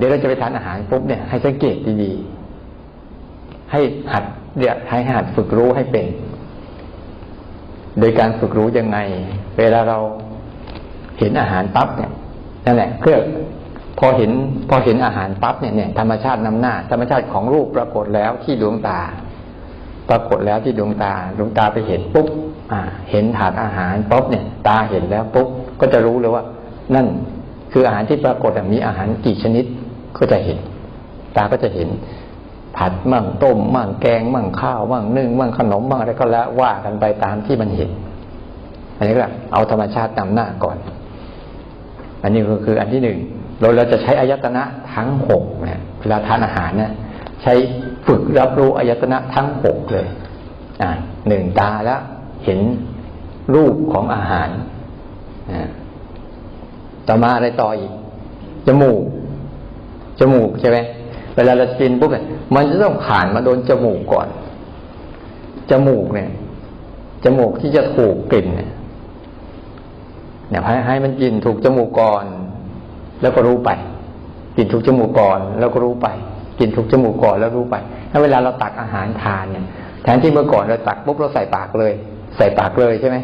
เดี๋ยวเราจะไปทานอาหารปุ๊บเนี่ยให้สังเกตดีๆ ให้หัดเดี๋ยวให้หัดฝึกรู้ให้เป็น โดยการฝึกรู้ยังไง เวลาเราเห็นอาหารปั๊บเนี่ยนั่นแหละเพื่อพอเห็นพอเห็นอาหารปั๊บเนี่ยเนี่ยธรรมชาตินำหน้า ธรรมชาติของรูปปรากฏแล้วที่ดวงตา ปรากฏแล้วที่ดวงตาดวงตาไปเห็นปุ๊บอ่า เห็นถาดอาหารปุ๊บเนี่ย ตาเห็นแล้วปุ๊บก็จะรู้เลยว่า นั่นคืออาหารที่ปรากฏมีอาหารกี่ชนิด ก็จะเห็น ตาก็จะเห็น ผัดมั่งต้มมั่งแกงมั่งข้าวมั่งนึ่งมั่งขนมมั่งอะไรก็แล้วว่ากันไปตามที่มันเห็น อันนี้ก็เอาธรรมชาตินำหน้าก่อน อันนี้ก็คืออันที่หนึ่งเราเราจะใช้อายตนะทั้งหกเนี่ยเวลาทานอาหารเนี่ยใช้ฝึกรับรู้อายตนะทั้งหกเลย อ่าหนึ่งตาแล้วเห็นรูปของอาหารต่อมาอะไรต่ออีกจมูก จมูกใช่ไหมเวลาเรากินปุ๊บเนี่ยมันจะต้องผ่านมาโดนจมูกก่อน จมูกเนี่ย จมูกที่จะถูกกลิ่นเนี่ยเนี่ยให้ให้มันกินถูกจมูกก่อน แล้วก็รู้ไป กินถูกจมูกก่อน แล้วก็รู้ไป กินถูกจมูกก่อนแล้วรู้ไปถ้าเวลาเราตักอาหารทานเนี่ยแทนที่เมื่อก่อนเราตักปุ๊บเราใส่ปากเลย ใส่ปากเลยใช่ไหม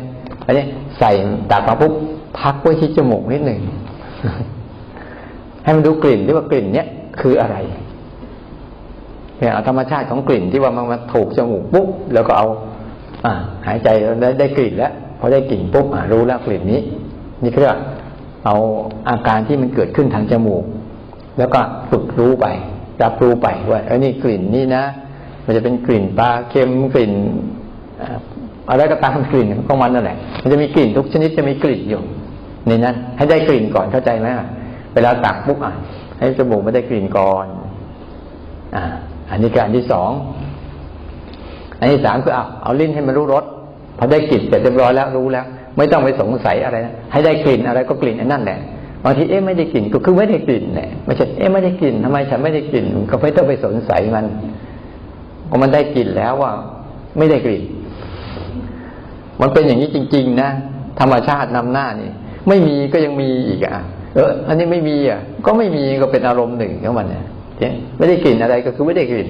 อันนี้ใส่ตักมาปุ๊บพักไว้ที่จมูกนิดหนึ่ง ให้มันดูกลิ่นที่ว่ากลิ่นเนี้ยคืออะไรเนี่ยธรรมชาติของกลิ่นที่ว่ามันมาถูกจมูกปุ๊บแล้วก็เอา อ่า หายใจได้ได้กลิ่นแล้วพอได้กลิ่นปุ๊บอ่ารู้แล้วกลิ่นนี้ นี่เรียกเอาอาการที่มันเกิดขึ้นทางจมูก แล้วก็ฝึกรู้ไป รับรู้ไปว่าเออนี่กลิ่นนี้นะ มันจะเป็นกลิ่นปลาเค็มกลิ่นอะไรก็ตามกลิ่นของมันนั่นแหละมันจะมีกลิ่นทุกชนิดจะมีกลิ่นอยู่ในนั้นให้ได้กลิ่นก่อนเข้าใจไหม เวลาตักปุ๊บอะ ให้จมูกไม่ได้กลิ่นก่อนอ่าอันนี้การที่สองอันที่สามคือเอาเอาลิ้นให้มันรู้รสพอได้กลิ่นเสร็จเรียบร้อยแล้วรู้แล้ว ไม่ต้องไปสงสัยอะไรนะให้ได้กลิ่นอะไรก็กลิ่นอันนั่นแหละบางทีเอ๊ะไม่ได้กลิ่นก็คือไม่ได้กลิ่นแหละไม่ใช่เอ๊ะไม่ได้กลิ่นทำไมฉันไม่ได้กลิ่นก็ไม่ต้องไปสงสัยมันก็มันได้กลิ่นแล้วว่า ไม่ได้กลิ่น มันเป็นอย่างนี้จริง ๆ นะธรรมชาตินำหน้านี่ ไม่มีก็ยังมีอีกอะ เอออันนี้ไม่มีอะ ก็ไม่มีก็เป็นอารมณ์หนึ่งของมันเนี่ยไม่ได้กลิ่นอะไรก็คือไม่ได้กลิ่น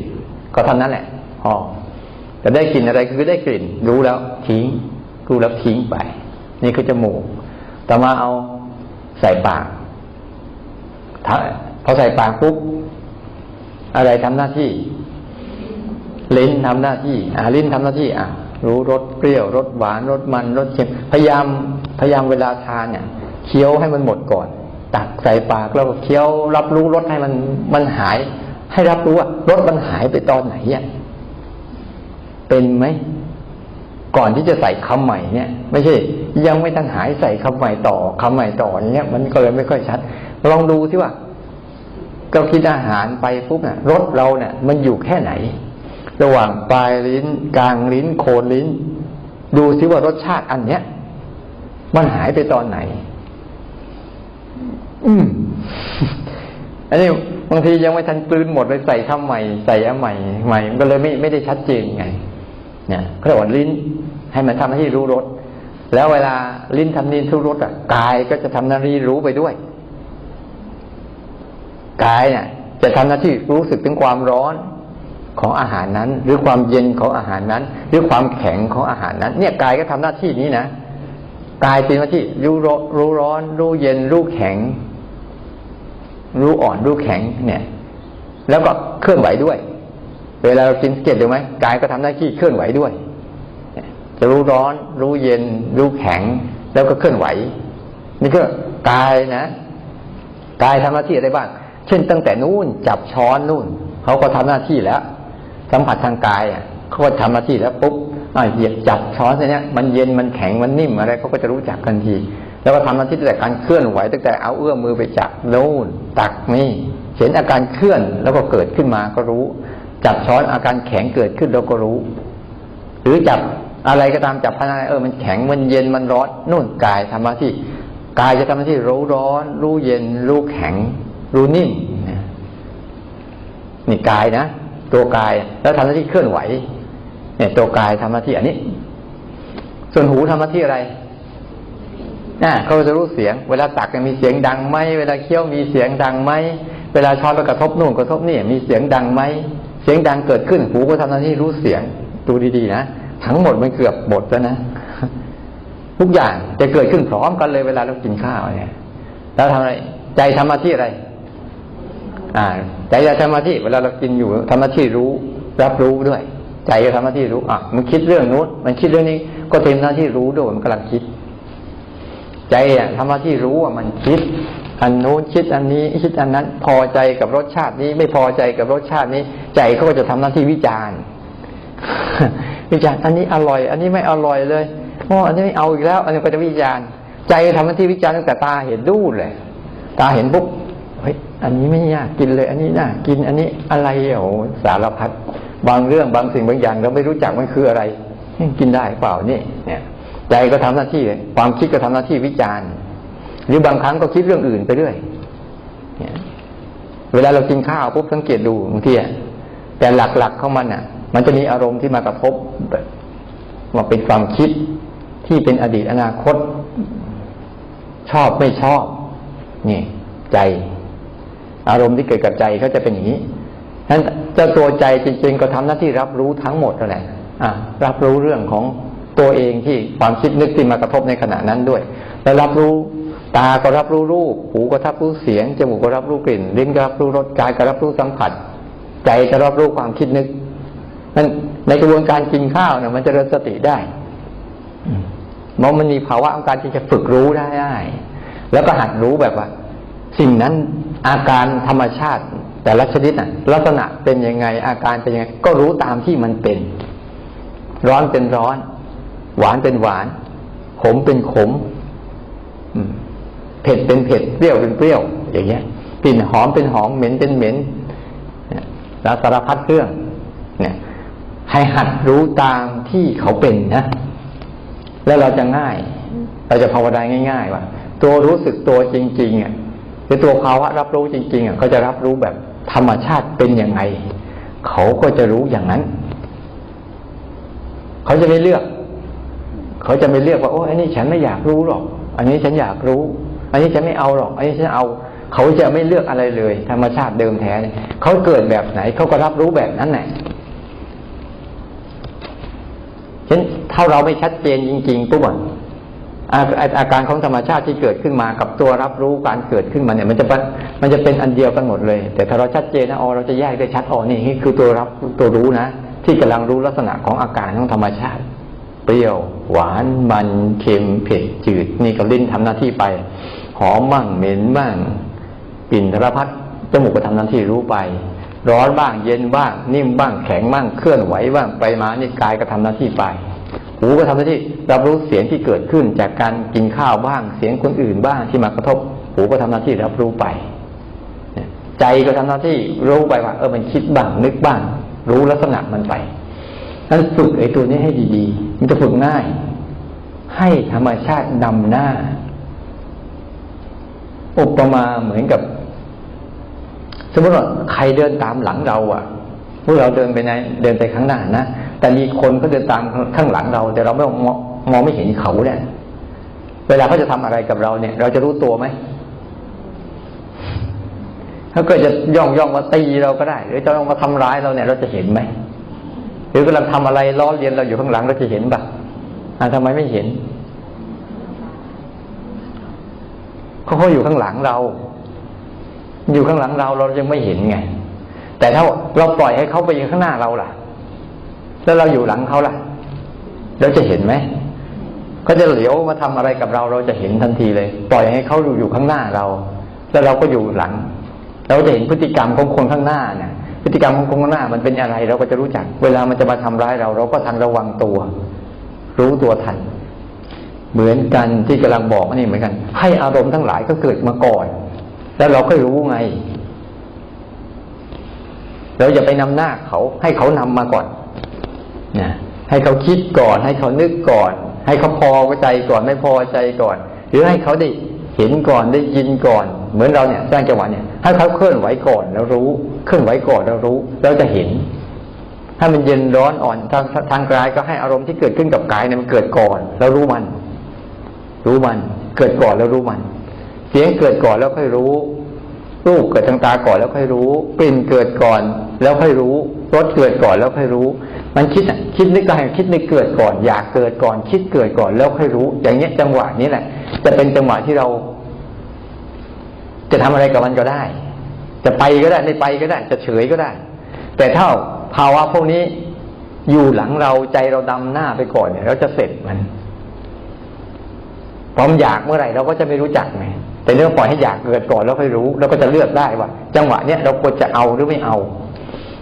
ก็เท่านั้นแหละอ๋อแต่ได้กลิ่นอะไรก็คือได้กลิ่น รู้แล้วทิ้งรู้แล้วทิ้งไป นี่คือจมูกต่อมาเอาใส่ปากพอใส่ปากปุ๊บอะไรทำหน้าที่ลิ้นทำหน้าที่ อ่าลิ้นทำหน้าที่ อะ รู้รสเปรี้ยวรสหวานรสมันรสเค็มพยายามพยายามเวลาทานเนี่ยเคี้ยวให้มันหมดก่อน ตักใส่ปากแล้วเคี้ยวรับรู้รสให้มันมันหาย ให้รับรู้ว่ารสมันหายไปตอนไหนอะเป็นไหมก่อนที่จะใส่คำใหม่เนี่ย ไม่ใช่ ยังไม่ทันหายใส่คำใหม่ต่อคำใหม่ต่ออย่างเงี้ยมันก็เลยไม่ค่อยชัด ลองดูที่ว่าเรากินอาหารไปปุ๊บเนี่ยรสเราเนี่ย มันอยู่แค่ไหน ระหว่างปลายลิ้น กลางลิ้นโคนลิ้น ดูซิว่ารสชาติอันเนี้ย มันหายไปตอนไหน อืมอันนี้บางทียังไม่ทันกลืนหมดเลยใส่คำใหม่ ใส่อันใหม่ใหม่มันก็เลยไม่ไม่ได้ชัดเจนไง เนี่ยเขาเรียกว่าลิ้น ให้มันทำหน้าที่รู้รสแล้วเวลาลิ้นทำนี่รู้รสอะกายก็จะทำหน้าที่รู้ไปด้วยกายเนี่ย จะทำหน้าที่รู้สึกถึงความร้อนของอาหารนั้น หรือความเย็นของอาหารนั้น หรือความแข็งของอาหารนั้น เนี่ยกายก็ทำหน้าที่นี้นะกายเป็นหน้าที่รู้รู้ร้อนรู้เย็นรู้แข็ง รู้อ่อนรู้แข็งเนี่ย แล้วก็เคลื่อนไหวด้วย เวลาเรากินสเกตดูไหมกายก็ทำหน้าที่เคลื่อนไหวด้วยจะรู้ร้อน รู้เย็น รู้แข็ง แล้วก็เคลื่อนไหว นี่ก็กายนะกายทำหน้าที่อะไรบ้าง เช่นตั้งแต่นู้นจับช้อนนู่นเขาก็ทำหน้าที่แล้ว สัมผัสทางกายอะเขาก็ทำหน้าที่แล้วปุ๊บ เหยียบจับช้อนเนี้ยมันเย็นมันแข็งมันนิ่มอะไรเขาก็จะรู้จักกันที แล้วก็ทำหน้าที่ตั้งแต่การเคลื่อนไหวตั้งแต่เอาเอื้อมมือไปจับโน่นตักนี่เห็นอาการเคลื่อนแล้วก็เกิดขึ้นมาก็รู้ จับช้อนอาการแข็งเกิดขึ้นเราก็รู้ หรือจับอะไรก็ตามจับพันอะไรเออมันแข็งมันเย็นมันร้อนนู่นกายทำหน้าที่กายจะทำหน้าที่รู้ร้อน รู้เย็น รู้แข็ง รู้นิ่มนี่กายนะ ตัวกายแล้วทำหน้าที่เคลื่อนไหว เนี่ยตัวกายทำหน้าที่อันนี้ ส่วนหูทำหน้าที่อะไรน่ะเขาจะรู้เสียง เวลาตักมีเสียงดังไหมเวลาเคี้ยวมีเสียงดังไหมเวลาช้อนไปกระทบนู่นกระทบนี่มีเสียงดังไหมเสียงดังเกิดขึ้นหูก็ทำหน้าที่รู้เสียงดูดีๆนะทั้งหมดมันเกือบหมดแล้วนะทุกอย่างจะเกิดขึ้นพร้อมกันเลยเวลาเรากินข้าวเนี่ยแล้วทำอะไร ใจทำหน้าที่อะไร อ่า ใจจะทำหน้าที่ เวลาเรากินอยู่ทำหน้าที่รู้ รับรู้ด้วย ใจก็ทำหน้าที่รู้ อะ มันคิดเรื่องนู้นมันคิดเรื่องนี้ ก็ทำหน้าที่รู้ด้วยมันกำลังคิด ใจอะทำหน้าที่รู้ว่ามันคิด อันนู้นคิดอันนี้คิดอันนั้น พอใจกับรสชาตินี้ ไม่พอใจกับรสชาตินี้ ใจเขาก็จะทำหน้าที่วิจารณ์วิจารณ์อันนี้อร่อย อันนี้ไม่อร่อยเลยโอ้อันนี้ไม่เอาอีกแล้ว อันนี้ก็จะวิจารณ์ ใจทำหน้าที่วิจารณ์ตั้งแต่ตาเห็นดูเลย ตาเห็นปุ๊บเฮ้ยอันนี้ไม่ยากกินเลย อันนี้น่ากินอันนี้อะไรโอ้สารพัด บางเรื่องบางสิ่งบางอย่างเราไม่รู้จักมันคืออะไร กินได้เปล่านี่เนี่ยใจก็ทำหน้าที่ ความคิดก็ทำหน้าที่วิจารณ์ หรือบางครั้งก็คิดเรื่องอื่นไปเรื่อยเวลาเรากินข้าวปุ๊บสังเกตดูบางทีแต่หลักๆของมันอะ มันจะมีอารมณ์ที่มากระทบแบบว่าเป็นความคิดที่เป็นอดีตอนาคต ชอบไม่ชอบนี่ใจ อารมณ์ที่เกิดกับใจเขาจะเป็นอย่างนี้นั้น เจ้าตัวใจจริงๆ ก็ทำหน้าที่รับรู้ทั้งหมดนั่นแหละรับรู้เรื่องของตัวเองที่ความคิดนึกที่มากระทบในขณะนั้นด้วย แล้วรับรู้ตาก็รับรู้รูป หูก็รับรู้เสียง จมูกก็รับรู้กลิ่น ลิ้นก็รับรู้รส กายก็รับรู้สัมผัส ใจจะรับรู้ความคิดนึกนั้นในกระบวนการกินข้าวเนี่ยมันจะเริญสติได้เพราะมันมีภาวะของการที่จะฝึกรู้ได้ แล้วก็หัดรู้แบบว่า สิ่งนั้นอาการธรรมชาติ แต่ละชนิดน่ะ ลักษณะเป็นยังไงอาการเป็นยังไง ก็รู้ตามที่มันเป็น ร้อนเป็นร้อน หวานเป็นหวาน ขมเป็นขมเผ็ดเป็นเผ็ดเปรี้ยวเป็นเปรี้ยว อย่างเงี้ยกลิ่นหอมเป็นหอมเหม็นเป็นเหม็นแล้วสารพัดเรื่องเนี่ยให้หัดรู้ตามที่เขาเป็นนะ แล้วเราจะง่าย เราจะภาวนาง่าย ๆ ว่า ตัวรู้สึกตัวจริงๆอะหรือตัวภาวะรับรู้จริง ๆอะเขาจะรับรู้แบบ ธรรมชาติเป็นยังไง เขาก็จะรู้อย่างนั้น เขาจะไม่เลือก เขาจะไม่เลือกว่าโอ้อันนี้ฉันไม่อยากรู้หรอก อันนี้ฉันอยากรู้ อันนี้ฉันไม่เอาหรอก อันนี้ฉันเอา เขาจะไม่เลือกอะไรเลย ธรรมชาติเดิมแท้เนี่ยเขาเกิดแบบไหน เขาก็รับรู้แบบนั้นแหละฉะนั้นถ้าเราไม่ชัดเจนจริงๆปุ๊บอะ อาอาการของธรรมชาติที่เกิดขึ้นมากับตัวรับรู้การเกิดขึ้นมาเนี่ยมันจะมันจะเป็นอันเดียวกันหมดเลย แต่ถ้าเราชัดเจนนะอ๋อเราจะแยกได้ชัดอ๋อนี่คือตัวรับตัวรู้นะ ที่กำลังรู้ลักษณะของอาการของธรรมชาติ เปรี้ยวหวานมันเค็มเผ็ดจืด นี่ก็ลิ้นทำหน้าที่ไป หอมบ้างเหม็นบ้างกลิ่นสารพัดจมูกก็ทำหน้าที่รู้ไป ร้อนบ้างเย็นบ้าง นิ่มบ้างแข็งบ้างเคลื่อนไหวบ้างไปมานี่กายก็ทำหน้าที่ไป หูก็ทำหน้าที่รับรู้เสียงที่เกิดขึ้นจากการกินข้าวบ้าง เสียงคนอื่นบ้างที่มากระทบ หูก็ทำหน้าที่รับรู้ไป ใจก็ทำหน้าที่รู้ไปว่า เออมันคิดบ้างนึกบ้าง รู้ลักษณะมันไปนั้นฝึกไอ้ตัวนี้ให้ดีๆ มันจะฝึกง่าย ให้ธรรมชาตินำหน้าอุปมาเหมือนกับ สมมติว่าใครเดินตามหลังเรา อะพวกเราเดินไปไหนเดินไปข้างหน้านะ แต่มีคนเขาเดินตามข้างหลังเรา แต่เราไม่มองมองไม่เห็นเขาเนี่ยเวลาเขาจะทำอะไรกับเราเนี่ย เราจะรู้ตัวไหมถ้าเกิดจะย่องย่องมาตีเราก็ได้ หรือจะย่องมาทำร้ายเราเนี่ย เราจะเห็นไหมหรือกำลังทำอะไรล้อเลียนเราอยู่ข้างหลังเราจะเห็นปะอ่าทำไมไม่เห็นเขาเขาอยู่ข้างหลังเรา อยู่ข้างหลังเราเรายังไม่เห็นไง แต่ถ้าเราปล่อยให้เขาไปอยู่ข้างหน้าเราล่ะ แล้วเราอยู่หลังเขาล่ะเราจะเห็นไหมเขาจะเหลียวมาทำอะไรกับเราเราจะเห็นทันทีเลย ปล่อยให้เขาอยู่ข้างหน้าเรา แล้วเราก็อยู่หลัง เราจะเห็นพฤติกรรมของคนข้างหน้าเนี่ยพฤติกรรมของคนข้างหน้ามันเป็นอะไร เราก็จะรู้จัก เวลามันจะมาทำร้ายเรา เราก็ทันระวังตัว รู้ตัวทัน เหมือนกันที่กำลังบอกนี่เหมือนกัน ให้อารมณ์ทั้งหลายก็เกิดมาก่อน แล้วเราก็รู้ไงเราอย่าไปนำหน้าเขาให้เขานำมาก่อน ให้เขาคิดก่อน ให้เขานึกก่อน ให้เขาพอใจก่อนไม่พอใจก่อน หรือให้เขาได้เห็นก่อนได้ยินก่อน เหมือนเราเนี่ยสร้างจังหวะเนี่ยให้เขาเคลื่อนไหวก่อนแล้วรู้เคลื่อนไหวก่อนแล้วรู้เราจะเห็น ถ้ามันเย็นร้อนอ่อนทางทางกายก็ให้อารมณ์ที่เกิดขึ้นกับกายเนี่ยมันเกิดก่อนแล้วรู้มัน รู้มัน เกิดก่อนแล้วรู้มัน เสียงเกิดก่อนแล้วค่อยรู้รูปเกิดทางตาก่อนแล้วค่อยรู้กลิ่นเกิดก่อน แล้วค่อยรู้รสเกิดก่อนแล้วค่อยรู้ มันคิดอะคิดนึกได้คิดนึกเกิดก่อน อยากเกิดก่อน คิดเกิดก่อนแล้วค่อยรู้ อย่างเงี้ยจังหวะนี้แหละ จะเป็นจังหวะที่เรา จะทำอะไรกับมันก็ได้ จะไปก็ได้ไม่ไปก็ได้ จะเฉยก็ได้ แต่ถ้าภาวะพวกนี้อยู่หลังเราใจเราดำหน้าไปก่อนเนี่ยเราจะเสร็จมันความอยากเมื่อไหร่เราก็จะไม่รู้จักไงแต่เรื่องปล่อยให้อยากเกิดก่อนแล้วค่อยรู้เราก็จะเลือกได้ว่า จังหวะเนี้ยเราควรจะเอาหรือไม่เอา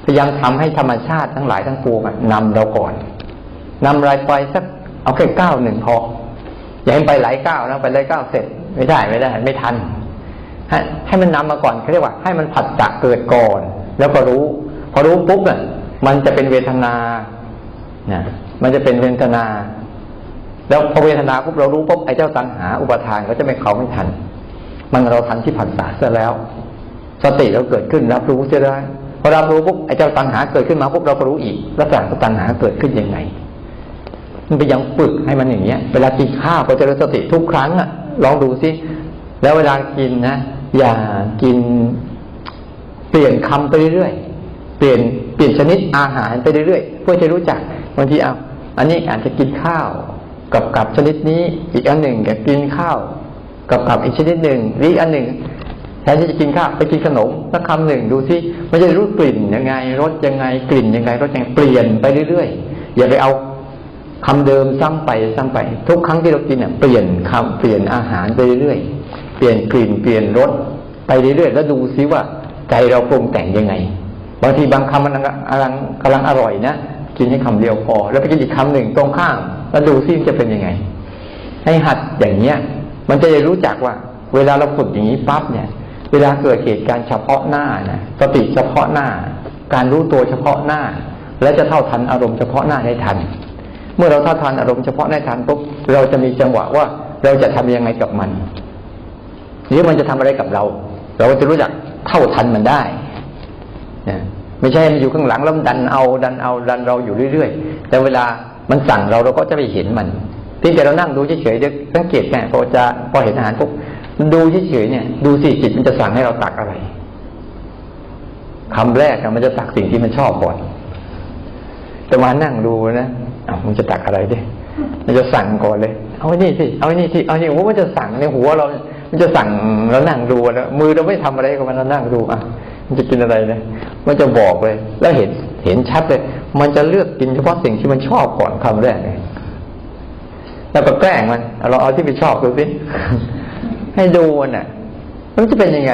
พยายามทำให้ธรรมชาติทั้งหลายทั้งปวงอะนำเราก่อนนำรายไปสักเอาแค่ก้าวหนึ่งพอ อย่าให้ไปหลายก้าวนะไปหลายก้าวเสร็จ ไม่ได้ไม่ได้ไม่ทันให้ให้มันนำมาก่อนเขาเรียกว่า ให้มันผัดจักเกิดก่อน แล้วก็รู้ พอรู้ปุ๊บเนี่ยมันจะเป็นเวทนานะมันจะเป็นเวทนา แล้วพอเวทนาปุ๊บเรารู้ปุ๊บไอ้เจ้าตัณหาอุปทานก็จะไม่เขาไม่ทัน มันเราทันที่ผัสสะเสียแล้ว สติเราเกิดขึ้นรับรู้เสียได้ พอรับรู้ปุ๊บไอ้เจ้าตัณหาเกิดขึ้นมาปุ๊บเราก็รู้อีกลักษณะของตัณหาเกิดขึ้นยังไง มันไปยังฝึกให้มันอย่างเงี้ย เวลากินข้าวก็เจะรู้สติทุกครั้งอะลองดูสิแล้วเวลากินนะอย่ากินเปลี่ยนคำไปเรื่อยๆเปลี่ยนเปลี่ยนชนิดอาหารไปเรื่อยๆเพื่อจะรู้จักบางทีเอาอันนี้อาจจะกินข้าวกับกับชนิดนี้อีกอันหนึ่งก็กินข้าวกับกับอีกชนิดหนึ่งหรืออันหนึ่ง แทนที่จะกินข้าวไปกินขนมสักคำหนึ่งดูสิมันจะรู้กลิ่นยังไงรสยังไงกลิ่นยังไงรสยังไงเปลี่ยนไปเรื่อยๆอย่าไปเอาคำเดิมซ้ำไปซ้ำไป ทุกครั้งที่เรากินเนี่ยเปลี่ยนคำเปลี่ยนอาหารไปเรื่อยๆเปลี่ยนกลิ่นเปลี่ยนรสไปเรื่อยๆแล้วดูซิว่าใจเราปรุงแต่งยังไง บางทีบางคำมันกำลังกำลังอร่อยนะกินให้คำเดียวพอ แล้วไปกินอีกคำหนึ่งตรงข้ามแล้วดูซิจะเป็นยังไง ให้หัดอย่างเนี้ย มันจะได้รู้จักว่า เวลาเราฝึกอย่างนี้ปั๊บเนี่ย เวลาเกิดเหตุการณ์เฉพาะหน้านะสติเฉพาะหน้า การรู้ตัวเฉพาะหน้า และจะเท่าทันอารมณ์เฉพาะหน้าได้ทัน เมื่อเราเท่าทันอารมณ์เฉพาะได้ทันปุ๊บเราจะมีจังหวะว่าเราจะทำยังไงกับมันหรือมันจะทำอะไรกับเรา เราก็จะรู้จักเท่าทันมันได้นะไม่ใช่มันอยู่ข้างหลังแล้วมันดันเอาดันเอาดันเราอยู่เรื่อยๆ แต่เวลามันสั่งเราเราก็จะไม่เห็นมันเพียงแต่เรานั่งดูเฉยๆสังเกตแค่พอจะพอเห็นอาหารปุ๊บ ดูเฉยๆเนี่ย ดูสิจิตมันจะสั่งให้เราตักอะไรคำแรกมันจะตักสิ่งที่มันชอบก่อนแต่มานั่งดูนะอ้ามันจะตักอะไรดิมันจะสั่งก่อนเลย เอาไอ้นี่สิเอาไอ้นี่ที่เอานี่ว่ามันจะสั่งในหัวเรา มันจะสั่งเรานั่งดูนะมือเราไม่ทำอะไรกับมันเรานั่งดูอะมันจะกินอะไรนะมันจะบอกเลย แล้วเห็นเห็นชัดเลย มันจะเลือกกินเฉพาะสิ่งที่มันชอบก่อนคำแรกเลยแล้วก็แกล้งมันเอาเราเอาที่มันชอบดูสิ ให้ดูน่ะมันจะเป็นยังไง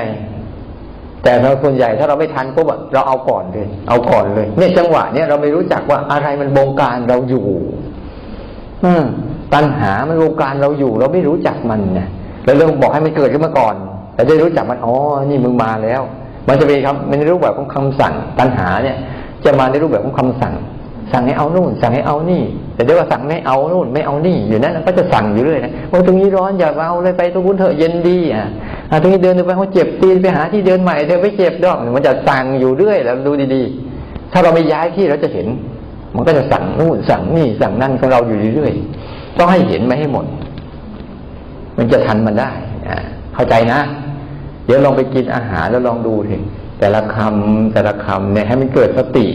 แต่เราส่วนใหญ่ถ้าเราไม่ทันปุ๊บอะเราเอาก่อนเลย เอาก่อนเลย เนี่ยจังหวะเนี้ยเราไม่รู้จักว่าอะไรมันบงการเราอยู่ อืมปัญหามันบงการเราอยู่ เราไม่รู้จักมันเนี่ยเราเริ่มบอกให้มันเกิดขึ้นมาก่อนเราจะรู้จักมันอ๋อนี่มึงมาแล้ว มันจะเป็นคำมันในรูปแบบของคำสั่งปัญหาเนี่ย จะมาในรูปแบบของคำสั่ง สั่งให้เอานู่น สั่งให้เอานี่ แต่เดี๋ยวว่าสั่งไม่เอานู่นไม่เอานี่อยู่นั้นก็จะสั่งอยู่เรื่อยนะว่าตรงนี้ร้อนอย่าเอาเลยไปตรงนู้นเถอะเย็นดีอะตรงนี้เดินไปเขาเจ็บตีนไปหาที่เดินใหม่เธอไปเจ็บดอกมันจะสั่งอยู่เรื่อยแล้วดูดีๆ ถ้าเราไม่ย้ายที่เราจะเห็น มันก็จะสั่งนู่นสั่งนี่สั่งนั่นของเราอยู่เรื่อยต้องให้เห็นไม่ให้หมด มันจะทันมันได้อ่าเข้าใจนะ เดี๋ยวลองไปกินอาหารแล้วลองดูถึงแต่ละคำแต่ละคำเนี่ยให้มันเกิดสติ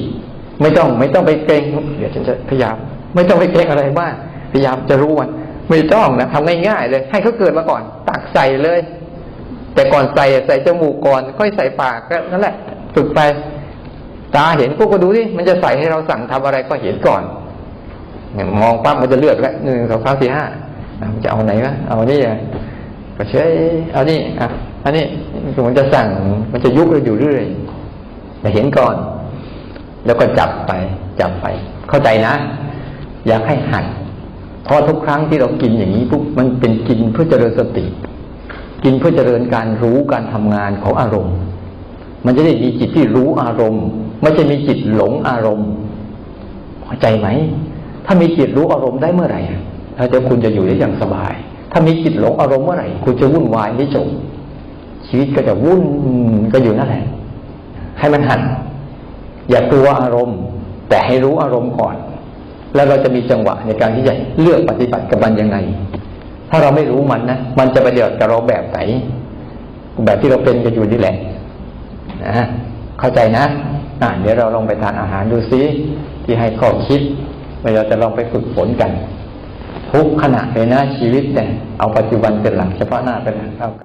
ไม่ต้องไม่ต้องไปเกรงเดี๋ยวฉันจะพยายาม ไม่ต้องไปเกรงอะไรมากพยายามจะรู้มันไม่ต้องนะทำง่ายๆเลย ให้เขาเกิดมาก่อน ตักใส่เลย แต่ก่อนใส่ใส่จมูกก่อน ค่อยใส่ปากก็นั่นแหละ ฝึกไป ตาเห็นพวกก็ดูดิมันจะใส่ให้เราสั่งทำอะไรก็เห็นก่อนเนี่ยมองปั๊บมันจะเลือกแล้วหนึ่งสองสามสี่ห้ามันจะเอาไหนวะเอานี่อะก็เฉยเอานี่อะอันนี้มันจะสั่งมันจะยุบเราอยู่เรื่อยแต่เห็นก่อน แล้วก็จับไป จับไป เข้าใจนะ อยากให้หัดเพราะทุกครั้งที่เรากินอย่างนี้ปุ๊บมันเป็นกินเพื่อเจริญสติ กินเพื่อเจริญการรู้การทำงานของอารมณ์ มันจะได้มีจิตที่รู้อารมณ์ ไม่ใช่มีจิตหลงอารมณ์เข้าใจไหม ถ้ามีจิตรู้อารมณ์ได้เมื่อไหร่ถ้าจะคุณจะอยู่ได้อย่างสบาย ถ้ามีจิตหลงอารมณ์เมื่อไหร่ คุณจะวุ่นวายไม่จบชีวิตก็จะวุ่นก็อยู่นั่นแหละให้มันหัน อย่ากลัวอารมณ์ แต่ให้รู้อารมณ์ก่อน แล้วเราจะมีจังหวะในการที่จะเลือกปฏิบัติกับมันยังไง ถ้าเราไม่รู้มันนะมันจะไปเดือดกับเราแบบไหน แบบที่เราเป็นกันอยู่นี่แหละนะเข้าใจนะอะเดี๋ยวเราลองไปทานอาหารดูซิที่ให้ข้อคิดเราจะลองไปฝึกฝนกัน ทุกขณะเลยนะชีวิตเนี่ยเอาปัจจุบันเป็นหลักเฉพาะหน้าเป็นหลักเท่ากัน